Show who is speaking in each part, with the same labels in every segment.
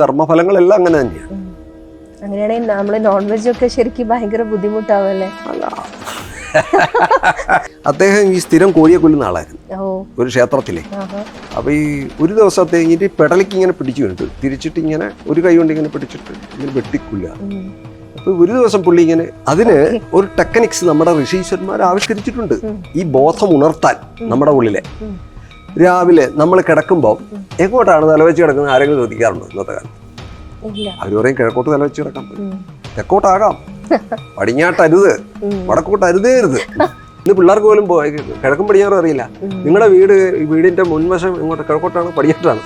Speaker 1: കർമ്മഫലങ്ങളെല്ലാം അങ്ങനെ തന്നെയാണ്
Speaker 2: അങ്ങനെയാണെങ്കിൽ നമ്മൾ നോൺ വെജ് ഒക്കെ ശരിക്കും ഭയങ്കര ബുദ്ധിമുട്ടാവല്ലേ?
Speaker 1: അദ്ദേഹം ഈ സ്ഥിരം കോഴിയെ കൊല്ലുന്ന ആളായിരുന്നു. ഒരു ക്ഷേത്രത്തിലെ. അപ്പൊ ഈ ഒരു ദിവസത്തെ ഇതിന്റെ പെടലിക്ക് ഇങ്ങനെ പിടിച്ചു വേണ്ടു തിരിച്ചിട്ട് ഇങ്ങനെ ഒരു കൈ കൊണ്ട് ഇങ്ങനെ പിടിച്ചിട്ട് ഇങ്ങനെ വെട്ടിക്കൊല്ലുക. അപ്പൊ ഒരു ദിവസം പുള്ളി ഇങ്ങനെ അതിന് ഒരു ടെക്നിക്സ് നമ്മുടെ ഋഷീശ്വരന്മാർ ആവിഷ്കരിച്ചിട്ടുണ്ട്. ഈ ബോധം ഉണർത്താൻ നമ്മുടെ ഉള്ളിലെ. രാവിലെ നമ്മൾ കിടക്കുമ്പോൾ എങ്ങോട്ടാണ് തലവെച്ച് കിടക്കുന്നത് ആരെങ്കിലും ചോദിക്കാറുണ്ടോ ഇന്നത്തെ
Speaker 2: ഇല്ല.
Speaker 1: അവർ പറയും കിഴക്കോട്ട് തലവെച്ച് കിടക്കാൻ പറ്റും. തെക്കോട്ടാകാം. പടിഞ്ഞാട്ടരുത്.
Speaker 2: ഉം.
Speaker 1: വടക്കോട്ട് അരുതേരുത് ഇന്ന് പിള്ളേർക്ക് പോലും പോയി കിഴക്കും പടിഞ്ഞാറും അറിയില്ല. നിങ്ങളുടെ വീട് വീടിന്റെ മുൻവശം ഇങ്ങോട്ട് കിഴക്കോട്ടാണ് പടിഞ്ഞാട്ടാണ്?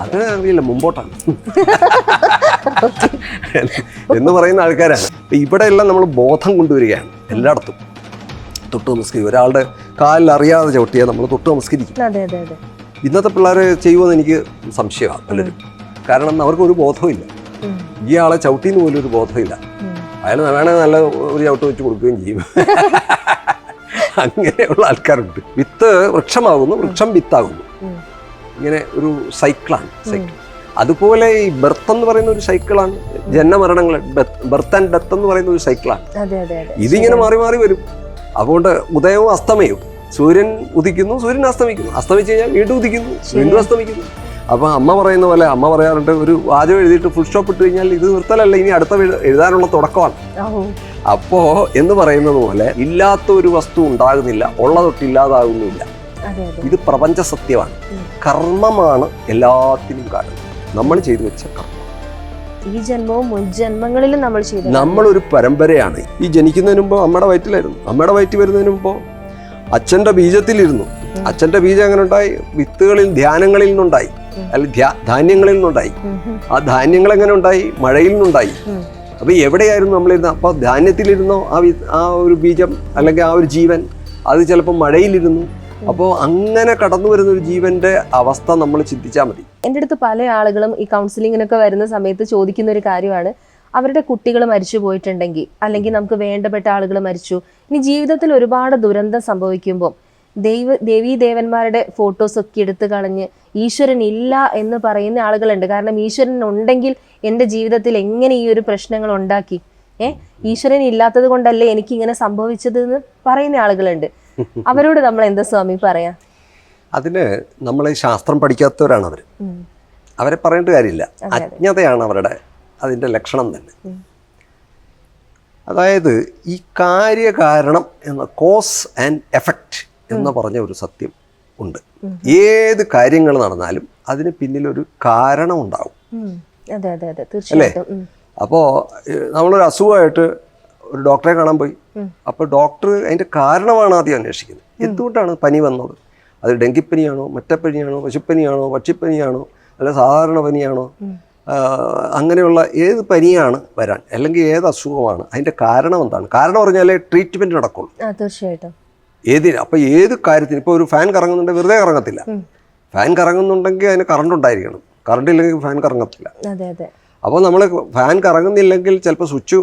Speaker 2: അതെ
Speaker 1: അറിയില്ല മുമ്പോട്ടാണ്. എന്ന് പറയുന്ന ആൾക്കാരാണ്. ഇവിടെയെല്ലാം ഇവിടെ എല്ലാം നമ്മൾ ബോധം കൊണ്ടുവരികയാണ് എല്ലായിടത്തും. തൊട്ട് നമസ്കരിക്കും. ഒരാളുടെ കാലിൽ അറിയാതെ ചവിട്ടിയാൽ നമ്മൾ തൊട്ട് നമസ്കരിക്കും.
Speaker 2: അതെ അതെ അതെ.
Speaker 1: ഇന്നത്തെ പിള്ളേർ ചെയ്യുമെന്ന് എനിക്ക് സംശയമാണ് പലരും. കാരണം അവർക്കൊരു ബോധമില്ല ഇയാളെ ചവിട്ടിന്ന് പോലും ഒരു ബോധമില്ല. അയാൾ വേണമെങ്കിൽ നല്ല ഒരു ചവിട്ട് വെച്ച് കൊടുക്കുകയും ചെയ്യും. അങ്ങനെയുള്ള ആൾക്കാരുണ്ട്. വിത്ത് വൃക്ഷമാകുന്നു വൃക്ഷം വിത്താകുന്നു. ഇങ്ങനെ ഒരു സൈക്കിളാണ് സൈക്കിൾ. അതുപോലെ ഈ ബർത്ത് എന്ന് പറയുന്ന ഒരു സൈക്കിളാണ്. ജനനമരണങ്ങൾ ബർത്ത് ആൻഡ് ഡെത്ത് എന്ന് പറയുന്ന ഒരു സൈക്കിളാണ്. ഇതിങ്ങനെ മാറി മാറി വരും. അതുകൊണ്ട് ഉദയവും അസ്തമയവും. സൂര്യൻ ഉദിക്കുന്നു സൂര്യൻ അസ്തമിക്കുന്നു. അസ്തമിച്ച് കഴിഞ്ഞാൽ വീണ്ടും ഉദിക്കുന്നു വീണ്ടും അസ്തമിക്കുന്നു. അപ്പോൾ അമ്മ പറയുന്ന പോലെ അമ്മ പറയാറുണ്ട് ഒരു വാചകം എഴുതിയിട്ട് ഫുൾ സ്റ്റോപ്പ് ഇട്ട് കഴിഞ്ഞാൽ ഇത് നിർത്തലല്ല ഇനി അടുത്ത എഴുതാനുള്ള തുടക്കമാണ്.
Speaker 2: അപ്പോൾ
Speaker 1: അപ്പോ എന്ന് പറയുന്നത് പോലെ ഇല്ലാത്ത ഒരു വസ്തു ഉണ്ടാകുന്നില്ല ഉള്ള തൊട്ടില്ലാതാകുന്നില്ല ഇത് പ്രപഞ്ച സത്യമാണ്. കർമ്മമാണ് എല്ലാത്തിനും കാരണം. നമ്മൾ ചെയ്തു വെച്ച കർമ്മം.
Speaker 2: ഈ ജന്മവും മുൻ ജന്മങ്ങളിലും നമ്മൾ ചെയ്തു
Speaker 1: ഒരു പരമ്പരയാണ്. ഈ ജനിക്കുന്നതിന് മുമ്പ് അമ്മയുടെ വയറ്റിലായിരുന്നു. അമ്മയുടെ വയറ്റിൽ വരുന്നതിന് മുമ്പ് അച്ഛന്റെ ബീജത്തിലിരുന്നു. അച്ഛന്റെ ബീജം അങ്ങനെ ഉണ്ടായി വിത്തുകളിൽ ധ്യാനങ്ങളിൽ നിന്നുണ്ടായി. അല്ലെ ധാന്യങ്ങളിൽ നിന്നുണ്ടായി. ആ ധാന്യങ്ങൾ എങ്ങനെ ഉണ്ടായി? മഴയിൽ നിന്നുണ്ടായി.
Speaker 2: അപ്പോൾ
Speaker 1: അപ്പൊ എവിടെയായിരുന്നു നമ്മളിരുന്ന അപ്പോൾ ധാന്യത്തിലിരുന്നോ ആ ആ ഒരു ബീജം അല്ലെങ്കിൽ ആ ഒരു ജീവൻ? അത് ചിലപ്പോൾ മഴയിലിരുന്നു. അപ്പോൾ അങ്ങനെ കടന്നു വരുന്ന ഒരു ജീവന്റെ അവസ്ഥ നമ്മൾ ചിന്തിച്ചാൽ മതി.
Speaker 2: എന്റെ അടുത്ത് പല ആളുകളും ഈ കൗൺസിലിങ്ങിനൊക്കെ വരുന്ന സമയത്ത് ചോദിക്കുന്ന ഒരു കാര്യമാണ്. അവരുടെ കുട്ടികൾ മരിച്ചു പോയിട്ടുണ്ടെങ്കിൽ അല്ലെങ്കിൽ നമുക്ക് വേണ്ടപ്പെട്ട ആളുകൾ മരിച്ചു. ഇനി ജീവിതത്തിൽ ഒരുപാട് ദുരന്തം സംഭവിക്കുമ്പോൾ ദൈവ ദേവീ ദേവന്മാരുടെ ഫോട്ടോസ് ഒക്കെ എടുത്തു കളഞ്ഞ് ഈശ്വരൻ ഇല്ല എന്ന് പറയുന്ന ആളുകളുണ്ട്. കാരണം ഈശ്വരൻ ഉണ്ടെങ്കിൽ എന്റെ ജീവിതത്തിൽ എങ്ങനെ ഈ ഒരു പ്രശ്നങ്ങൾ ഉണ്ടാക്കി? ഏഹ് ഈശ്വരൻ ഇല്ലാത്തത് കൊണ്ടല്ലേ എനിക്ക് ഇങ്ങനെ സംഭവിച്ചത് എന്ന് പറയുന്ന ആളുകളുണ്ട്. അവരോട് നമ്മൾ എന്താ സ്വാമി പറയാ?
Speaker 1: അതിന് നമ്മൾ ശാസ്ത്രം പഠിക്കാത്തവരാണ് അവർ അവരെ പറയേണ്ട കാര്യമില്ല. അജ്ഞതയാണ് അവരുടെ അതിന്റെ ലക്ഷണം തന്നെ. അതായത് ഈ കാര്യകാരണം എന്ന കോസ് ആൻഡ് എഫക്റ്റ് എന്ന് പറഞ്ഞ ഒരു സത്യം ഉണ്ട്. ഏത് കാര്യങ്ങൾ നടന്നാലും അതിന് പിന്നിലൊരു കാരണം ഉണ്ടാവും.
Speaker 2: അല്ലേ.
Speaker 1: അപ്പോൾ നമ്മളൊരു അസുഖമായിട്ട് ഒരു ഡോക്ടറെ കാണാൻ പോയി.
Speaker 2: അപ്പൊ
Speaker 1: അപ്പോൾ ഡോക്ടർ അതിന്റെ കാരണമാണ് ആദ്യം അന്വേഷിക്കുന്നത്. എന്തുകൊണ്ടാണ് പനി വന്നത്? അത് ഡെങ്കിപ്പനിയാണോ മറ്റപ്പനിയാണോ പശുപ്പനിയാണോ പക്ഷിപ്പനിയാണോ അല്ല സാധാരണ പനിയാണോ? അങ്ങനെയുള്ള ഏത് പനിയാണ് വരാൻ അല്ലെങ്കിൽ ഏത് അസുഖമാണ് അതിന്റെ കാരണം എന്താണ്? കാരണം പറഞ്ഞാലേ ട്രീറ്റ്മെന്റ് നടക്കുള്ളൂ.
Speaker 2: തീർച്ചയായിട്ടും.
Speaker 1: ഏതിന് അപ്പോൾ ഏത് കാര്യത്തിന് ഇപ്പോൾ ഒരു ഫാൻ കറങ്ങുന്നുണ്ടെങ്കിൽ വെറുതെ കറങ്ങത്തില്ല. ഫാൻ കറങ്ങുന്നുണ്ടെങ്കിൽ അതിന് കറണ്ട് ഉണ്ടായിരിക്കണം. കറണ്ട് ഇല്ലെങ്കിൽ ഫാൻ കറങ്ങത്തില്ല. അപ്പോൾ നമ്മൾ ഫാൻ കറങ്ങുന്നില്ലെങ്കിൽ ചിലപ്പോൾ സ്വിച്ച്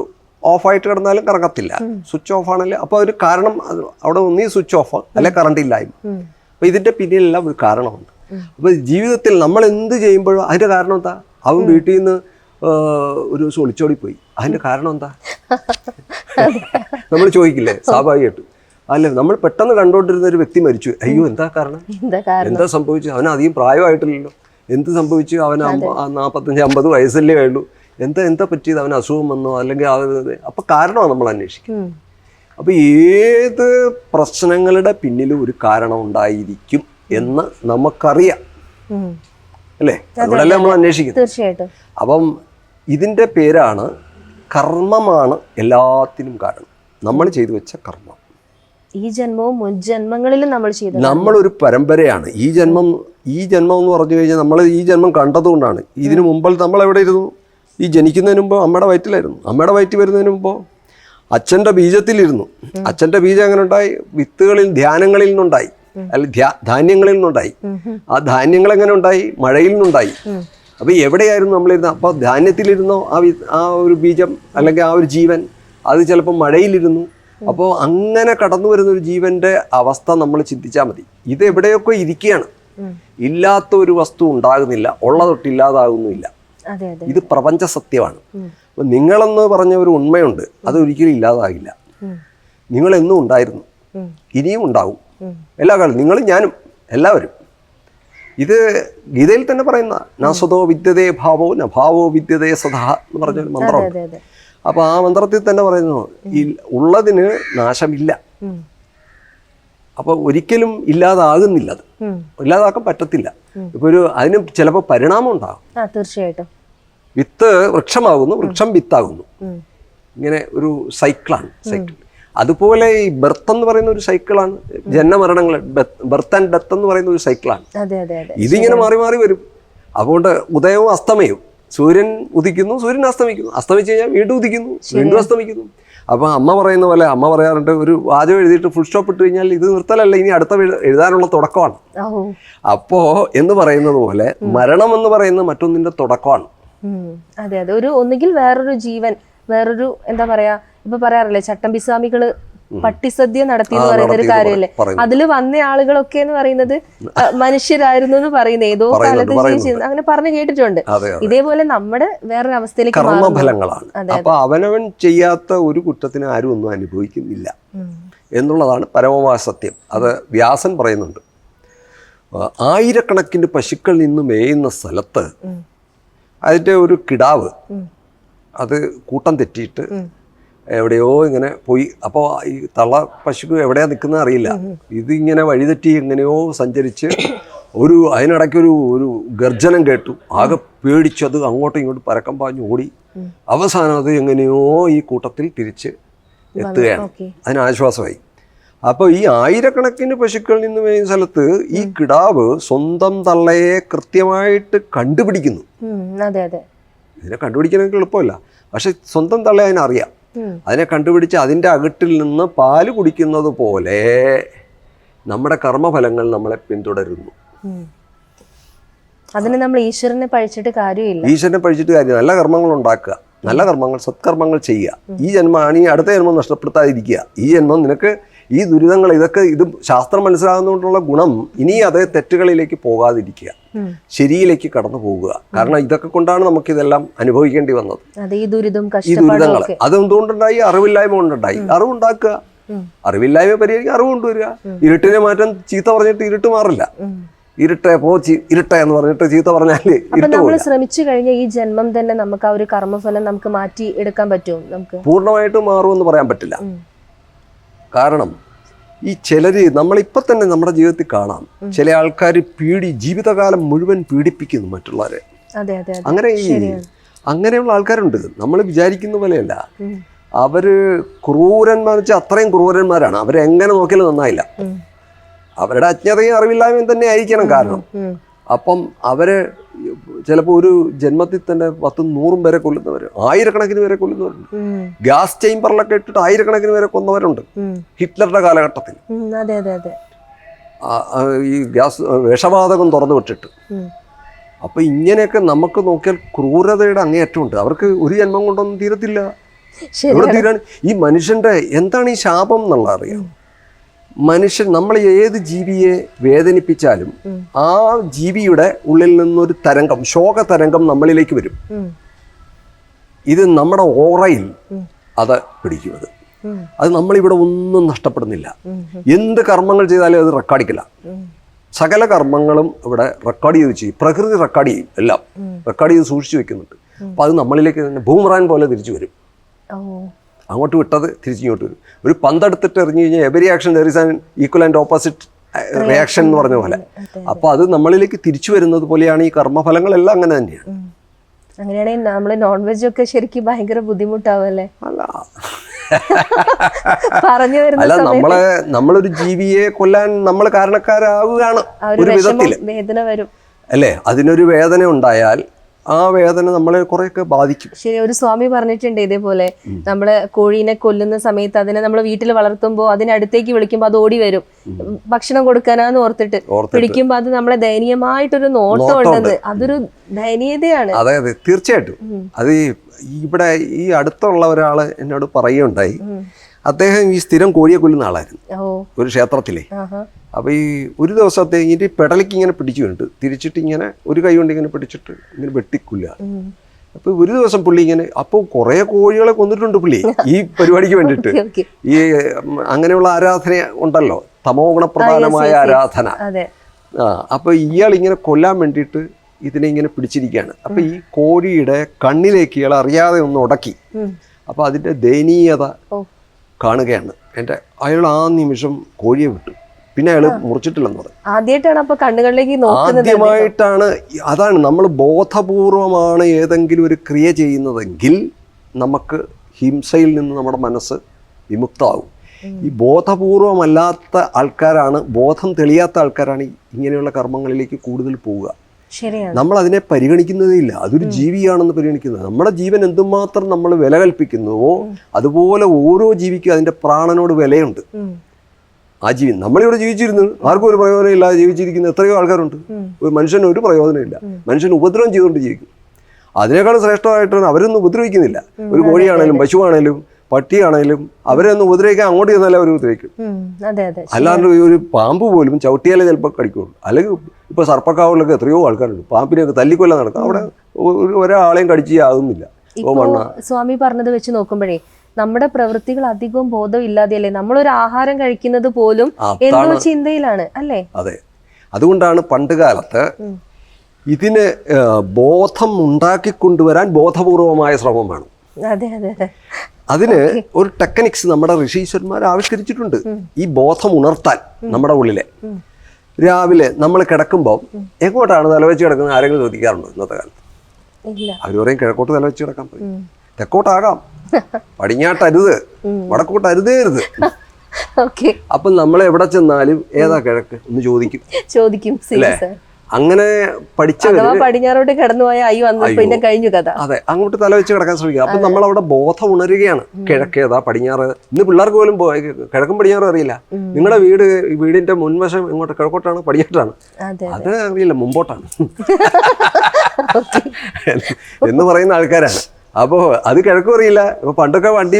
Speaker 1: ഓഫായിട്ട് കിടന്നാലും കറങ്ങത്തില്ല. സ്വിച്ച് ഓഫ് ആണെങ്കിൽ അപ്പോൾ ഒരു കാരണം അവിടെ ഒന്നീ സ്വിച്ച് ഓഫ് അല്ലെ കറണ്ട് ഇല്ലായ്മ. അപ്പോൾ ഇതിന്റെ പിന്നിലെല്ലാം ഒരു കാരണമുണ്ട്. അപ്പോൾ ജീവിതത്തിൽ നമ്മൾ എന്ത് ചെയ്യുമ്പോഴും അതിന്റെ കാരണം എന്താ? അവൻ വീട്ടിൽ നിന്ന് ഒരു ദിവസം ഒളിച്ചോടി പോയി അതിന്റെ കാരണം എന്താ? നമ്മൾ ചോദിക്കില്ലേ? സ്വാഭാവികമായിട്ട്. അല്ല? നമ്മൾ പെട്ടെന്ന് കണ്ടുകൊണ്ടിരുന്ന ഒരു വ്യക്തി മരിച്ചു. അയ്യോ എന്താ കാരണം?
Speaker 2: എന്താ
Speaker 1: സംഭവിച്ചു അവന് അധികം പ്രായമായിട്ടില്ലല്ലോ. എന്ത് സംഭവിച്ചു? അവൻ നാൽപ്പത്തഞ്ച് അമ്പത് വയസ്സല്ലേ ഉള്ളൂ എന്താ എന്താ പറ്റിയത്? അവന് അസുഖം വന്നോ? അല്ലെങ്കിൽ അവന് അപ്പൊ കാരണമാണ് നമ്മൾ അന്വേഷിക്കുന്നത്.
Speaker 2: അപ്പോൾ
Speaker 1: അപ്പൊ ഏത് പ്രശ്നങ്ങളുടെ പിന്നിലും ഒരു കാരണം ഉണ്ടായിരിക്കും എന്ന് നമുക്കറിയാം. അല്ലേ? അതുകൊണ്ടല്ലേ നമ്മൾ അന്വേഷിക്കുന്നത്.
Speaker 2: തീർച്ചയായിട്ടും.
Speaker 1: അപ്പം ഇതിന്റെ പേരാണ് കർമ്മമാണ് എല്ലാത്തിനും കാരണം. നമ്മൾ ചെയ്തു വെച്ച കർമ്മം.
Speaker 2: ഈ ജന്മവും മുൻ ജന്മങ്ങളിലും നമ്മൾ ചെയ്തു
Speaker 1: നമ്മളൊരു പരമ്പരയാണ്. ഈ ജന്മം ഈ ജന്മം എന്ന് പറഞ്ഞു കഴിഞ്ഞാൽ നമ്മൾ ഈ ജന്മം കണ്ടതുകൊണ്ടാണ്. ഇതിനു മുമ്പിൽ നമ്മൾ എവിടെ ഇരുന്നു? ഈ ജനിക്കുന്നതിന് മുമ്പ് അമ്മയുടെ വയറ്റിലായിരുന്നു. അമ്മയുടെ വയറ്റിൽ വരുന്നതിന് മുമ്പ് അച്ഛന്റെ ബീജത്തിലിരുന്നു. അച്ഛന്റെ ബീജം അങ്ങനെ ഉണ്ടായി വിത്തുകളിൽ ധ്യാനങ്ങളിൽ നിന്നുണ്ടായി. അല്ല ധ്യാ- ധാന്യങ്ങളിൽ നിന്നുണ്ടായി. ആ ധാന്യങ്ങൾ എങ്ങനെ ഉണ്ടായി മഴയിൽ നിന്നുണ്ടായി. അപ്പോൾ എവിടെയായിരുന്നു നമ്മളിരുന്ന? അപ്പോൾ ധാന്യത്തിലിരുന്നോ? ആ വി ആ ഒരു ബീജം അല്ലെങ്കിൽ ആ ഒരു ജീവൻ അത് ചിലപ്പോൾ മഴയിലിരുന്നു. അപ്പോൾ അങ്ങനെ കടന്നു വരുന്ന ഒരു ജീവന്റെ അവസ്ഥ നമ്മൾ ചിന്തിച്ചാൽ മതി. ഇത് എവിടെയൊക്കെ ഇരിക്കുകയാണ്. ഇല്ലാത്ത ഒരു വസ്തു ഉണ്ടാകുന്നില്ല. ഉള്ള തൊട്ടില്ലാതാകുന്നില്ല
Speaker 2: അതെ അതെ
Speaker 1: ഇത് പ്രപഞ്ച സത്യമാണ്. അപ്പം നിങ്ങളെന്ന് പറഞ്ഞ ഒരു ഉണ്മയുണ്ട് അത് ഒരിക്കലും ഇല്ലാതാകില്ല.
Speaker 2: നിങ്ങൾ
Speaker 1: നിങ്ങളെന്നും ഉണ്ടായിരുന്നു. ഇനിയും ഉണ്ടാവും. എല്ലാ കാലം നിങ്ങളും ഞാനും എല്ലാവരും. ഇത് ഗീതയിൽ തന്നെ പറയുന്ന നാസതോ വിദ്യതേ ഭാവോ നഭാവോ ഭാവോ വിദ്യതേ സദാ എന്ന് പറഞ്ഞൊരു
Speaker 2: മന്ത്രം
Speaker 1: മന്ത്രമുണ്ട്. അപ്പോൾ ആ മന്ത്രത്തിൽ തന്നെ പറയുന്നു ഈ ഉള്ളതിന് നാശമില്ല. അപ്പോൾ ഒരിക്കലും ഇല്ലാതാകുന്നില്ല അത്. ഇല്ലാതാക്കാൻ പറ്റത്തില്ല. ഇപ്പോൾ ഒരു അതിന് ചിലപ്പോൾ പരിണാമം ഉണ്ടാകും
Speaker 2: തീർച്ചയായിട്ടും.
Speaker 1: വിത്ത് വൃക്ഷമാകുന്നു വൃക്ഷം വിത്താകുന്നു. ഇങ്ങനെ ഒരു സൈക്കിളാണ് സൈക്കിൾ. അതുപോലെ ഈ ബർത്ത് എന്ന് പറയുന്ന ഒരു സൈക്കിളാണ്. ജന്മമരണങ്ങൾ ബർത്ത് ആൻഡ് ഡെത്ത് എന്ന് പറയുന്ന ഒരു സൈക്കിളാണ്. ഇതിങ്ങനെ മാറി മാറി വരും. അതുകൊണ്ട് ഉദയവും അസ്തമയവും. സൂര്യൻ ഉദിക്കുന്നു സൂര്യൻ അസ്തമിക്കുന്നു. അസ്തമിച്ച് കഴിഞ്ഞാൽ വീണ്ടും ഉദിക്കുന്നു വീണ്ടും അസ്തമിക്കുന്നു. അപ്പം അമ്മ പറയുന്ന പോലെ അമ്മ പറയാറുണ്ട് ഒരു വാചകം എഴുതിയിട്ട് ഫുൾ സ്റ്റോപ്പ് ഇട്ട് കഴിഞ്ഞാൽ ഇത് നിർത്തലല്ല ഇനി അടുത്ത എഴുതാനുള്ള തുടക്കമാണ്.
Speaker 2: അപ്പോ
Speaker 1: അപ്പോൾ എന്ന് പറയുന്നത് പോലെ മരണം എന്ന് പറയുന്ന മറ്റൊന്നിന്റെ തുടക്കമാണ്.
Speaker 2: അതെ അതെ. ഒരു ഒന്നുകിൽ വേറൊരു ജീവൻ വേറൊരു എന്താ പറയാ ഇപ്പൊ പറയാറില്ലേ ചട്ടമ്പിസ്വാമികൾ പട്ടിസദ്യ നടത്തി എന്ന് പറയുന്ന ഒരു കാര്യമല്ലേ?
Speaker 1: അതിൽ
Speaker 2: അതിൽ വന്ന ആളുകളൊക്കെ എന്ന് പറയുന്നത് മനുഷ്യരായിരുന്നു എന്ന് പറയുന്നത് ഏതോ കാലത്ത് ജീവിച്ചിരുന്നു അങ്ങനെ പറഞ്ഞു കേട്ടിട്ടുണ്ട്. ഇതേപോലെ നമ്മുടെ വേറൊരു അവസ്ഥയിലേക്ക്
Speaker 1: കർമ്മഫലങ്ങളാണ്. അപ്പൊ അവനവൻ ചെയ്യാത്ത ഒരു കുറ്റത്തിന് ആരും ഒന്നും അനുഭവിക്കുന്നില്ല. എന്നുള്ളതാണ് പരമമായ സത്യം. അത് വ്യാസൻ പറയുന്നുണ്ട്. ആയിരക്കണക്കിന് പശുക്കൾ നിന്ന് മേയുന്ന സ്ഥലത്ത് അതിന്റെ ഒരു കിടാവ് അത് കൂട്ടം തെറ്റിയിട്ട്. എവിടെയോ ഇങ്ങനെ പോയി. അപ്പോൾ ഈ തള്ള പശു എവിടെയാ നിൽക്കുന്നത് അറിയില്ല. ഇതിങ്ങനെ വഴിതെറ്റി എങ്ങനെയോ സഞ്ചരിച്ച് ഒരു അതിനിടയ്ക്ക് ഒരു ഒരു ഗർജനം കേട്ടു. ആകെ പേടിച്ചത് അങ്ങോട്ടും ഇങ്ങോട്ടും പരക്കം പാഞ്ഞ് ഓടി. അവസാനം അത് എങ്ങനെയോ ഈ കൂട്ടത്തിൽ തിരിച്ച് എത്തുകയാണ്.
Speaker 2: അതിനാശ്വാസമായി
Speaker 1: അതിന് അപ്പോൾ ഈ ആയിരക്കണക്കിന് പശുക്കളിൽ നിന്ന് വരുന്ന സ്ഥലത്ത് ഈ കിടാവ് സ്വന്തം തള്ളയെ കൃത്യമായിട്ട് കണ്ടുപിടിക്കുന്നു.
Speaker 2: അതെ അതെ.
Speaker 1: ഇതിനെ കണ്ടുപിടിക്കണമെങ്കിൽ എളുപ്പമല്ല. പക്ഷെ സ്വന്തം തള്ളയെ അതിനറിയാം. അതിനെ കണ്ടുപിടിച്ച് അതിന്റെ അകട്ടിൽ നിന്ന് പാൽ കുടിക്കുന്നത് പോലെ നമ്മുടെ കർമ്മഫലങ്ങൾ നമ്മളെ പിന്തുടരുന്നു.
Speaker 2: അതിന് നമ്മൾ ഈശ്വരനെ പഴിച്ചിട്ട് കാര്യമില്ല.
Speaker 1: ഈശ്വരനെ പഴിച്ചിട്ട് കാര്യം നല്ല കർമ്മങ്ങൾ ഉണ്ടാക്കുക. നല്ല കർമ്മങ്ങൾ സത്കർമ്മങ്ങൾ ചെയ്യുക. ഈ ജന്മമാണ് ഈ അടുത്ത ജന്മം നഷ്ടപ്പെടുത്താതിരിക്കുക. ഈ ജന്മം നിനക്ക് ഈ ദുരിതങ്ങൾ ഇതൊക്കെ ഇത് ശാസ്ത്രം മനസ്സിലാകുന്നതുകൊണ്ടുള്ള ഗുണം ഇനി അത് തെറ്റുകളിലേക്ക് പോകാതിരിക്കുക. ശരിയിലേക്ക് കടന്നു പോകുക. കാരണം ഇതൊക്കെ കൊണ്ടാണ് നമുക്ക് ഇതെല്ലാം അനുഭവിക്കേണ്ടി വന്നത്.
Speaker 2: ഈ
Speaker 1: ദുരിതങ്ങൾ അതെന്തുകൊണ്ടുണ്ടായി? അറിവില്ലായ്മ കൊണ്ടുണ്ടായി. അറിവുണ്ടാക്കുക. അറിവില്ലായ്മ പരിഹരിക്കുക അറിവ് കൊണ്ടുവരിക ഇരുട്ടിനെ മാറ്റാൻ ചീത്ത പറഞ്ഞിട്ട് ഇരുട്ട് മാറില്ല. ഇരുട്ടേ പോ ഇരുട്ട എന്ന് പറഞ്ഞിട്ട് ചീത്ത പറഞ്ഞാൽ
Speaker 2: അപ്പൊ നമ്മൾ ശ്രമിച്ചു കഴിഞ്ഞാൽ ഈ ജന്മം തന്നെ നമുക്ക് ആ ഒരു കർമ്മഫലം നമുക്ക് മാറ്റി എടുക്കാൻ പറ്റും നമുക്ക്?
Speaker 1: പൂർണമായിട്ട് മാറുമെന്ന് പറയാൻ പറ്റില്ല. കാരണം ഈ ചിലർ നമ്മളിപ്പോൾ തന്നെ നമ്മുടെ ജീവിതത്തിൽ കാണാം. ചില ആൾക്കാർ പീഡി ജീവിതകാലം മുഴുവൻ പീഡിപ്പിക്കുന്നു മറ്റുള്ളവരെ. അങ്ങനെ ഈ അങ്ങനെയുള്ള ആൾക്കാരുണ്ട്. നമ്മൾ വിചാരിക്കുന്ന പോലെയല്ല.
Speaker 2: അവർ
Speaker 1: അവർ ക്രൂരന്മാർ വെച്ചാൽ അത്രയും ക്രൂരന്മാരാണ്. അവരെങ്ങനെ നോക്കിയാലും നന്നായില്ല. അവരുടെ അജ്ഞതയും അറിവില്ലായ്മയും തന്നെ ആയിരിക്കണം കാരണം. അപ്പം അവർ ചിലപ്പോൾ ഒരു ജന്മത്തിൽ തന്നെ പത്തും നൂറും പേരെ കൊല്ലുന്നവർ ആയിരക്കണക്കിന് പേരെ കൊല്ലുന്നവരുണ്ട്. ഗ്യാസ് ചേംബറിലൊക്കെ ഇട്ടിട്ട് ആയിരക്കണക്കിന് പേരെ കൊന്നവരുണ്ട്. ഹിറ്റ്ലറുടെ കാലഘട്ടത്തിൽ. ഈ ഗ്യാസ് വിഷവാതകം തുറന്നു വിട്ടിട്ട്. അപ്പൊ ഇങ്ങനെയൊക്കെ നമുക്ക് നോക്കിയാൽ ക്രൂരതയുടെ അങ്ങേയറ്റമുണ്ട്. അവർക്ക് ഒരു ജന്മം കൊണ്ടൊന്നും തീരത്തില്ല. ഇവിടെ തീരാണ് ഈ മനുഷ്യന്റെ എന്താണ് ഈ ശാപം എന്നുള്ള അറിയാം മനുഷ്യൻ നമ്മൾ ഏത് ജീവിയെ വേദനിപ്പിച്ചാലും ആ ജീവിയുടെ ഉള്ളിൽ നിന്നൊരു തരംഗം ശോക തരംഗം നമ്മളിലേക്ക് വരും. ഇത് നമ്മുടെ ഓറയിൽ അത് പിടിക്കും അത് നമ്മളിവിടെ ഒന്നും നഷ്ടപ്പെടുന്നില്ല. എന്ത് കർമ്മങ്ങൾ ചെയ്താലും അത് റെക്കോർഡിക്കില്ല. സകല കർമ്മങ്ങളും ഇവിടെ റെക്കോർഡ് ചെയ്ത് ചെയ്യും. പ്രകൃതി റെക്കോർഡ് ചെയ്യും എല്ലാം. റെക്കോർഡ് ചെയ്ത് സൂക്ഷിച്ചു വെക്കുന്നുണ്ട്. അപ്പോൾ അത് നമ്മളിലേക്ക് തന്നെ ബൂമറാൻ പോലെ തിരിച്ചു വരും. അങ്ങോട്ട് വിട്ടത് തിരിച്ചിങ്ങോട്ട് വരും. ഒരു പന്തെടുത്തിട്ട് എറിഞ്ഞു കഴിഞ്ഞാൽ every action there is an equal and opposite reaction എന്ന് പറഞ്ഞ പോലെ. അപ്പോൾ അത്. നമ്മളിലേക്ക് തിരിച്ചു വരുന്നത് പോലെയാണ് ഈ കർമ്മഫലങ്ങളെല്ലാം അങ്ങനെ തന്നെയാണ്.
Speaker 2: അങ്ങനെയാണെങ്കിൽ നമ്മൾ നോൺ വെജ് ഒക്കെ ശരിക്കും ഭയങ്കര ബുദ്ധിമുട്ടാവല്ലേ അല്ല? പറഞ്ഞു വരുന്ന
Speaker 1: അല്ല നമ്മളെ നമ്മളൊരു ജീവിയെ കൊല്ലാൻ നമ്മൾ കാരണക്കാരാവുകയാണ്.
Speaker 2: ഒരു
Speaker 1: വിധത്തിൽ
Speaker 2: വേദന വരും.
Speaker 1: അല്ലേ? അതിനൊരു വേദന ഉണ്ടായാൽ ആ വേദന നമ്മളെ കുറെയൊക്കെ ബാധിക്കും.
Speaker 2: ശരി ഒരു സ്വാമി പറഞ്ഞിട്ടുണ്ട് ഇതേപോലെ. നമ്മൾ കോഴീനെ കൊല്ലുന്ന സമയത്ത് അതിനെ നമ്മൾ വീട്ടിൽ വളർത്തുമ്പോൾ അതിനടുത്തേക്ക് വിളിക്കുമ്പോൾ അത് ഓടി വരും. ഭക്ഷണം കൊടുക്കാനാന്ന് ഓർത്തിട്ട്. പിടിക്കുമ്പോൾ അത് നമ്മളെ ദയനീയമായിട്ടൊരു നോട്ടം. ഉണ്ടെന്ന് അതൊരു ദയനീയതയാണ്.
Speaker 1: അതെ അതെ തീർച്ചയായിട്ടും. അത് ഇവിടെ ഈ അടുത്തുള്ള ഒരാൾ എന്നോട് പറയുകയുണ്ടായി. അദ്ദേഹം ഈ സ്ഥിരം കോഴിയെ കൊല്ലുന്ന ആളായിരുന്നു. ഒരു ക്ഷേത്രത്തിലെ.
Speaker 2: അപ്പൊ
Speaker 1: അപ്പോൾ ഈ ഒരു ദിവസത്തെ ഇതിന്റെ പെടലിക്ക് ഇങ്ങനെ പിടിച്ചു കണ്ടു തിരിച്ചിട്ട് ഇങ്ങനെ ഒരു കൈ കൊണ്ട് ഇങ്ങനെ പിടിച്ചിട്ട് ഇങ്ങനെ വെട്ടിക്കൊല്ലുക.
Speaker 2: അപ്പൊ
Speaker 1: അപ്പോൾ ഒരു ദിവസം പുള്ളി ഇങ്ങനെ അപ്പോൾ കുറേ കോഴികളെ കൊന്നിട്ടുണ്ട് പുള്ളി ഈ പരിപാടിക്ക് വേണ്ടിയിട്ട്. ഈ അങ്ങനെയുള്ള ആരാധന ഉണ്ടല്ലോ? തമോ ഗുണപ്രധാനമായ ആരാധന. ആ അപ്പോൾ ഇയാൾ ഇങ്ങനെ കൊല്ലാൻ വേണ്ടിയിട്ട് ഇതിനെ ഇങ്ങനെ പിടിച്ചിരിക്കുകയാണ്. അപ്പോൾ ഈ കോഴിയുടെ കണ്ണിലേക്ക് ഇയാൾ അറിയാതെ ഒന്ന് ഉടക്കി.
Speaker 2: അപ്പൊ
Speaker 1: അപ്പോൾ അതിന്റെ ദയനീയത കാണുകയാണ്. എന്റെ അയാൾ ആ നിമിഷം കോഴിയെ വിട്ടു. പിന്നെ അയാൾ മുറിച്ചിട്ടില്ലെന്ന് പറഞ്ഞു.
Speaker 2: ആദ്യമായിട്ടാണ് അപ്പൊ കണ്ണുകളിലേക്ക്
Speaker 1: ആദ്യമായിട്ടാണ് അതാണ് നമ്മൾ ബോധപൂർവമാണ് ഏതെങ്കിലും ഒരു ക്രിയ ചെയ്യുന്നതെങ്കിൽ നമുക്ക് ഹിംസയിൽ നിന്ന് നമ്മുടെ മനസ്സ് വിമുക്തമാകും ഈ ബോധപൂർവമല്ലാത്ത ആൾക്കാരാണ് ബോധം തെളിയാത്ത ആൾക്കാരാണ് ഇങ്ങനെയുള്ള കർമ്മങ്ങളിലേക്ക് കൂടുതൽ പോവുക. നമ്മൾ അതിനെ പരിഗണിക്കുന്നതേ ഇല്ല. അതൊരു ജീവിയാണെന്ന് പരിഗണിക്കുന്നത്. നമ്മുടെ ജീവൻ എന്തുമാത്രം നമ്മൾ വില കൽപ്പിക്കുന്നുവോ അതുപോലെ ഓരോ ജീവിക്കും അതിന്റെ പ്രാണനോട് വിലയുണ്ട്. ആ ജീവി നമ്മളിവിടെ ജീവിച്ചിരുന്നു. ആർക്കും ഒരു പ്രയോജനം ഇല്ല ജീവിച്ചിരിക്കുന്ന. എത്രയോ ആൾക്കാരുണ്ട്. ഒരു മനുഷ്യന് ഒരു പ്രയോജനമില്ല. മനുഷ്യൻ ഉപദ്രവം ചെയ്തുകൊണ്ട് ജീവിക്കും. അതിനേക്കാൾ ശ്രേഷ്ഠമായിട്ടാണ് അവരൊന്നും ഉപദ്രവിക്കുന്നില്ല. ഒരു കോഴിയാണേലും പശുവാണേലും പട്ടിയാണേലും അവരെ ഒന്ന് ഉപദ്രവിക്കാൻ അങ്ങോട്ട് ചെന്നാലും അവർ ഉപദ്രവിക്കും. അല്ലാണ്ട് ഒരു പാമ്പ് പോലും ചവിട്ടിയാലേ ചിലപ്പോൾ കടിക്കുള്ളൂ. അല്ലെങ്കിൽ ഇപ്പോൾ സർപ്പക്കാവിലൊക്കെ എത്രയോ ആൾക്കാരുണ്ട്. പാമ്പിനെയൊക്കെ തല്ലിക്കൊല്ലാൻ നടക്കാം. അവിടെ ഒരു ഒരാളെയും കടിച്ച് ആകുന്നില്ല
Speaker 2: സ്വാമി പറഞ്ഞത് വെച്ച് നോക്കുമ്പോഴേ നമ്മുടെ പ്രവൃത്തികൾ അധികവും ബോധം ഇല്ലാതെയല്ലേ നമ്മളൊരു ആഹാരം കഴിക്കുന്നത് പോലും എന്തോ ചിന്തയിലാണ് അല്ലേ?
Speaker 1: അതെ. അതുകൊണ്ടാണ് പണ്ട് കാലത്ത്. ഇതിന് ബോധം ബോധം ഉണ്ടാക്കിക്കൊണ്ടുവരാൻ ബോധപൂർവമായ ശ്രമം വേണം.
Speaker 2: അതെ അതെ അതെ.
Speaker 1: അതിന് ഒരു ടെക്നിക്സ് നമ്മുടെ ഋഷീശ്വരന്മാർ ആവിഷ്കരിച്ചിട്ടുണ്ട്. ഈ ബോധം ഉണർത്താൻ നമ്മുടെ ഉള്ളിലെ. രാവിലെ നമ്മൾ കിടക്കുമ്പോൾ എങ്ങോട്ടാണ് തലവെച്ച് കിടക്കുന്നത് ആരെങ്കിലും ചോദിക്കാറുണ്ടോ ഇന്നത്തെ കാലത്ത്? അവർ പറയും കിഴക്കോട്ട് തലവെച്ച് കിടക്കാൻ പോയി തെക്കോട്ടാകാം. പടിഞ്ഞാട്ടരുത്. വടക്കോട്ട് അരുതേരുത്. അപ്പൊ നമ്മൾ എവിടെ ചെന്നാലും ഏതാ കിഴക്ക്? എന്ന് ചോദിക്കും.
Speaker 2: ചോദിക്കും. സീരിയസ്
Speaker 1: അങ്ങനെ പഠിച്ചോട്ട്
Speaker 2: അഥവാ പടിഞ്ഞാറോട്ട് കിടന്നുപോയ അയ്യോ വന്നു പിന്നെ കഴിഞ്ഞു കഥ.
Speaker 1: അതെ അങ്ങോട്ട് തല വെച്ച് കിടക്കാൻ ശ്രമിക്കുക. അപ്പൊ നമ്മൾ അവിടെ ബോധം ഉണരുകയാണ്. കിഴക്കേതാ പടിഞ്ഞാറ്? ഇന്ന് പിള്ളേർക്ക് പോലും കിഴക്കും പടിഞ്ഞാറും അറിയില്ല. നിങ്ങളുടെ വീട് വീടിന്റെ മുൻവശം ഇങ്ങോട്ട് കിഴക്കോട്ടാണ് പടിഞ്ഞാട്ടാണ്
Speaker 2: അത്
Speaker 1: അറിയില്ല മുമ്പോട്ടാണ്. എന്ന് പറയുന്ന ആൾക്കാരാണ്. അപ്പോൾ അത് കിഴക്കും അറിയില്ല. ഇപ്പൊ പണ്ടൊക്കെ വണ്ടി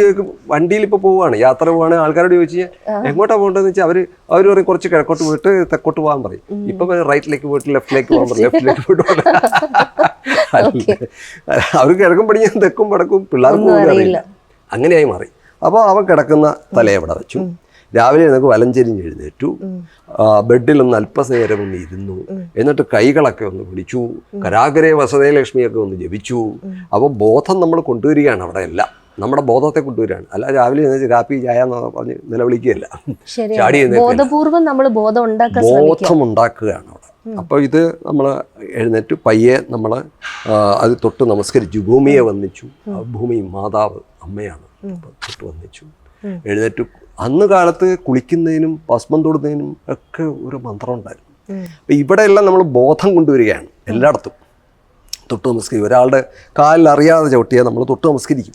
Speaker 1: വണ്ടിയിൽ ഇപ്പോൾ പോവാണ് യാത്ര പോവാണ് ആൾക്കാരോട് ചോദിച്ചു കഴിഞ്ഞാൽ എങ്ങോട്ടാ പോകേണ്ടതെന്ന് വെച്ചാൽ അവർ അവർ പറയും കുറച്ച് കിഴക്കോട്ട് പോയിട്ട് തെക്കോട്ട് പോകാൻ പറയും. ഇപ്പൊ റൈറ്റിലേക്ക് പോയിട്ട് ലെഫ്റ്റിലേക്ക് പോകാൻ പറയും. ലെഫ്റ്റിലേക്ക് പോയിട്ട്. അവർ കിഴക്കും പടിഞ്ഞാൽ തെക്കും പടക്കും പിള്ളേർക്ക് അറിയില്ല. അങ്ങനെയായി മാറി. അപ്പോൾ അവൻ കിടക്കുന്ന തലയവിടെ വെച്ചു. രാവിലെ എഴുന്നേക്ക് വലഞ്ചെരിഞ്ഞ് എഴുന്നേറ്റു. ബെഡിലൊന്ന് അല്പനേരം ഒന്ന് ഇരുന്നു എന്നിട്ട് കൈകളൊക്കെ ഒന്ന് പിടിച്ചു. കരാഗ്രഹ വസതയലക്ഷ്മിയൊക്കെ ഒന്ന് ജപിച്ചു. അപ്പോൾ ബോധം നമ്മൾ കൊണ്ടുവരികയാണ് അവിടെ എല്ലാം. നമ്മുടെ ബോധത്തെ കൊണ്ടുവരികയാണ്. അല്ല രാവിലെ എഴുന്നേറ്റ് കാപ്പി ചായ എന്ന് പറഞ്ഞ് നിലവിളിക്കുകയല്ല. ചാടി
Speaker 2: ബോധപൂർവം നമ്മൾ ബോധം
Speaker 1: ഉണ്ടാക്കുകയാണ് അവിടെ. അപ്പോൾ ഇത് നമ്മൾ എഴുന്നേറ്റ് പയ്യെ നമ്മൾ അത് തൊട്ട് നമസ്കരിച്ചു. ഭൂമിയെ വന്നിച്ചു ഭൂമി മാതാവ് അമ്മയാണ്. തൊട്ട് വന്നിച്ചു എഴുന്നേറ്റ്. അന്ന് കാലത്ത് കുളിക്കുന്നതിനും ഭസ്മം തൊടുന്നതിനും ഒക്കെ ഒരു മന്ത്രം ഉണ്ടായിരുന്നു. അപ്പം ഇവിടെയെല്ലാം നമ്മൾ ബോധം കൊണ്ടുവരികയാണ് എല്ലായിടത്തും. തൊട്ട് നമസ്കരിക്കും ഒരാളുടെ കാലിൽ അറിയാതെ ചവിട്ടിയാൽ നമ്മൾ തൊട്ട് നമസ്കരിക്കും.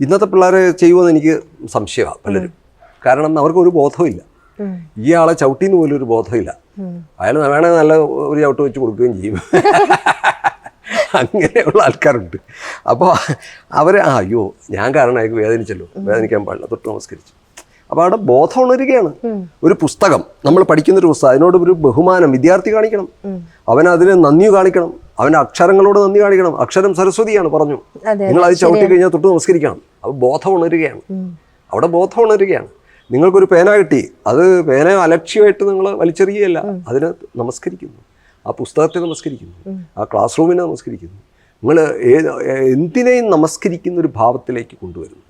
Speaker 1: ഇന്നത്തെ പിള്ളേർ ചെയ്യുമെന്ന് എനിക്ക് സംശയമാണ് പലരും. കാരണം അവർക്കൊരു ബോധമില്ല
Speaker 2: ഈ
Speaker 1: ഇയാളെ ചവിട്ടിന്ന് പോലും ഒരു ബോധമില്ല. അയാൾ വേണമെങ്കിൽ നല്ല ഒരു ചവിട്ട് വെച്ച് കൊടുക്കുകയും ചെയ്യും. അങ്ങനെയുള്ള ആൾക്കാരുണ്ട്. അപ്പോൾ അവർ ആ അയ്യോ ഞാൻ കാരണം അയാൾക്ക് വേദനിച്ചല്ലോ. വേദനിക്കാൻ പാടില്ല. തൊട്ട് നമസ്കരിച്ചു. അപ്പോൾ അവിടെ ബോധം ഉണരുകയാണ് ഒരു പുസ്തകം. നമ്മൾ പഠിക്കുന്ന ഒരു പുസ്തകം. അതിനോട് ഒരു ബഹുമാനം വിദ്യാർത്ഥി കാണിക്കണം. അവൻ അതിന് നന്ദി കാണിക്കണം. അവന്റെ അക്ഷരങ്ങളോട് നന്ദി കാണിക്കണം. അക്ഷരം സരസ്വതിയാണ് പറഞ്ഞു. നിങ്ങൾ അത് ചവിട്ടി കഴിഞ്ഞാൽ തൊട്ട് നമസ്കരിക്കണം. അപ്പോൾ ബോധം ഉണരുകയാണ് അവിടെ ബോധം ഉണരുകയാണ് നിങ്ങൾക്കൊരു പേന കിട്ടി. അത് പേന അലക്ഷ്യമായിട്ട് നിങ്ങൾ വലിച്ചെറിയുകയല്ല. അതിനെ നമസ്കരിക്കുന്നു. ആ പുസ്തകത്തെ നമസ്കരിക്കുന്നു. ആ ക്ലാസ് റൂമിനെ നമസ്കരിക്കുന്നു. നിങ്ങൾ എന്തിനേയും നമസ്കരിക്കുന്ന ഒരു ഭാവത്തിലേക്ക് കൊണ്ടുവരുന്നു.